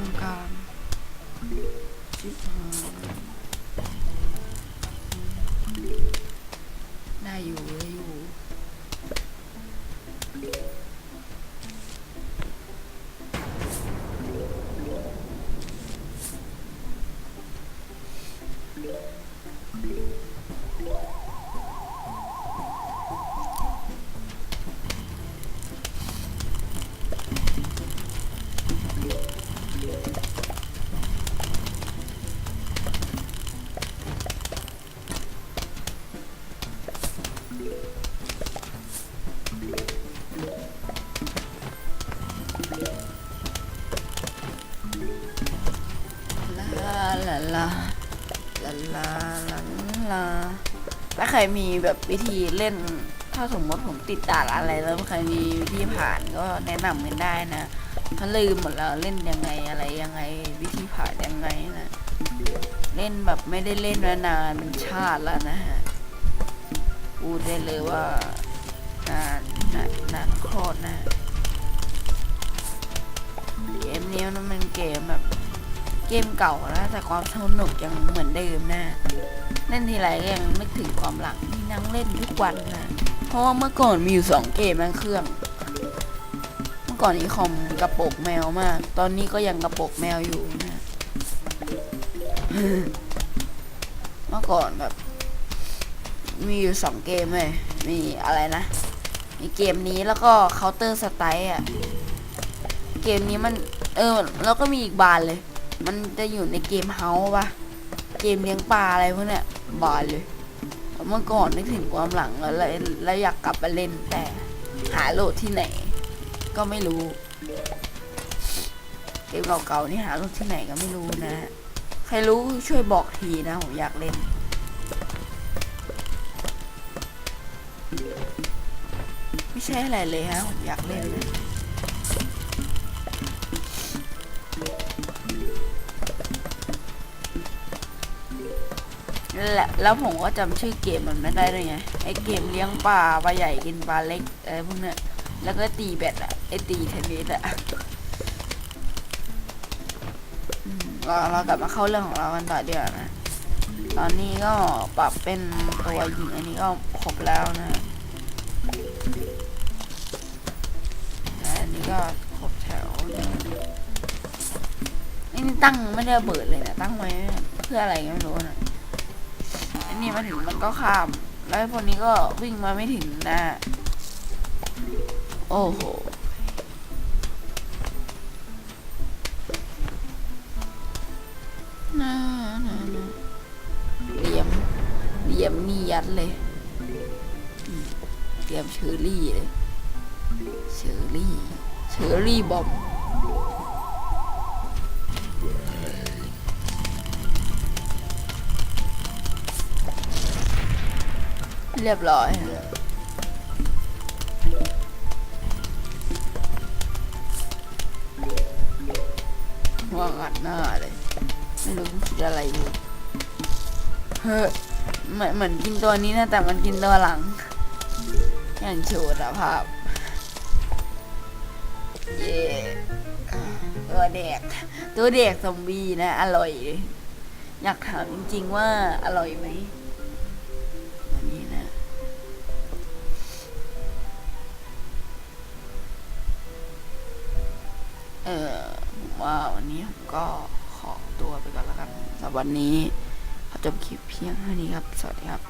รงการชิบหายได้อยู่ ลาลาลาลาลาลาลาแล้วใครมีแบบวิธีเล่น ถ้าสมมติผมติดด่านอะไรแล้วใครมีวิธีผ่านก็แนะนำกันได้นะถ้าลืมหมดแล้วเล่นยังไงอะไรยังไง วิธีผ่านยังไงนะเล่นแบบไม่ได้เล่นมานานเป็นชาติแล้วนะฮะพูดได้เลยว่านานนานนานโคตรนะเกมนี้มันเป็นเกมแบบ เกมเก่านะแต่ความสนุกยังเหมือนเดิมนะเล่นทีไรก็ยังนึกถึงความหลังที่นั่งเล่นทุกวันนะเพราะว่าเมื่อก่อนมีอยู่สองเกมนเครื่อง เมื่อก่อนนี้คอมกระโปกแมวมาก ตอนนี้ก็ยังกระโปกแมวอยู่นะเมื่อก่อนแบบ มีอยู่สองเกมเลยมีอะไรนะมีเกมนี้แล้วก็ Counter Strike อะ เกมนี้มัน เออ แล้วก็มีอีกบานเลย มันจะอยู่ในเกมเฮาส์ปะเกมเลี้ยงปลาอะไรพวกเนี้ยบานเลยเมื่อก่อนนึกถึงความหลังแล้วแล้วแล้วอยากกลับมาเล่นแต่หาโหลดที่ไหน ก็ไม่รู้ เกมเก่าๆนี่หาโหลดที่ไหนก็ไม่รู้นะ ใครรู้ช่วยบอกทีนะผมอยากเล่นไม่ใช่อะไรเลยฮะผมอยากเล่นเลย และแล้วผมก็จำชื่อเกมมันไม่ได้เลยไงไอเกมเลี้ยงปลาปลาใหญ่กินปลาเล็กอะไรพวกเนี้ยแล้วก็ตีแบดอะไอตีเทนนิสอะเราเรากลับมาเข้าเรื่องของเรากันต่อเดียวนะ ตอนนี้ก็ปรับเป็นตัวยิงอันนี้ก็ครบแล้วนะอันนี้ก็ครบแถวนะนี่นี่ตั้งไม่ได้เบิดเลยนะตั้งไว้เพื่ออะไรก็ไม่รู้นะ อันนี้มาถึงมันก็ข้าม แล้วไอ้พวกนี้ก็วิ่งมาไม่ถึงนะ โอ้โหน่าน่าน่าเหลี่ยมเหลี่ยมนี่ยัดเลยเตรียมเชอรี่เลย เชอรี่ เชอรี่บอม เรียบร้อย ว่างัดหน้าเลย ไม่รู้คิดอะไรอยู่ เฮ้ยเหมือนเหมือนกินตัวนี้นะ แต่มันกินตัวหลัง อย่างโชว์สภาพ เย่ตัวเด็ก ตัวเด็กซอมบี้นะ อร่อยเลยอยากถามจริง ๆ ว่าอร่อยไหม ผมว่าวันนี้ผมก็ขอตัวไปก่อนแล้วกันสำหรับวันนี้ขอจบคลิปเพียงเท่านี้ครับ สวัสดีครับ